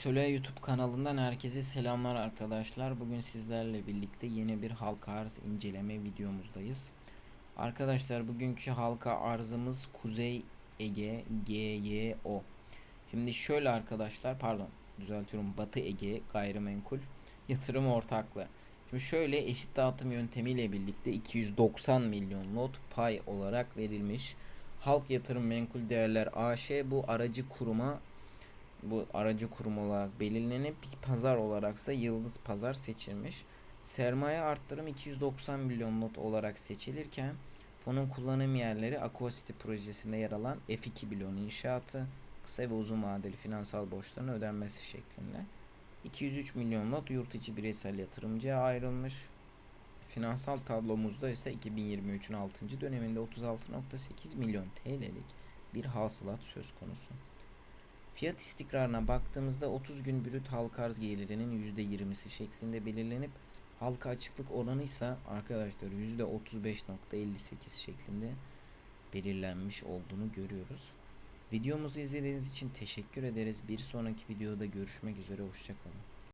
Söyle YouTube kanalından herkese selamlar arkadaşlar. Bugün sizlerle birlikte yeni bir halka arz inceleme videomuzdayız. Arkadaşlar bugünkü halka arzımız Kuzey Ege GYO. Şimdi şöyle arkadaşlar pardon düzeltiyorum Batı Ege gayrimenkul yatırım ortaklığı. Şimdi şöyle eşit dağıtım yöntemiyle birlikte 290 milyon lot pay olarak verilmiş. Halk Yatırım Menkul Değerler AŞ bu aracı kuruma bu aracı kurum olarak belirlenip pazar olaraksa Yıldız Pazar seçilmiş. Sermaye arttırım 290 milyon not olarak seçilirken fonun kullanım yerleri Aqua City projesinde yer alan F2 bloğun inşaatı, kısa ve uzun vadeli finansal borçların ödenmesi şeklinde. 203 milyon not yurt içi bireysel yatırımcıya ayrılmış. Finansal tablomuzda ise 2023'ün 6. döneminde 36.8 milyon TL'lik bir hasılat söz konusu. Fiyat istikrarına baktığımızda 30 gün brüt halka arz gelirinin %20'si şeklinde belirlenip halka açıklık oranı ise arkadaşlar %35.58 şeklinde belirlenmiş olduğunu görüyoruz. Videomuzu izlediğiniz için teşekkür ederiz. Bir sonraki videoda görüşmek üzere. Hoşçakalın.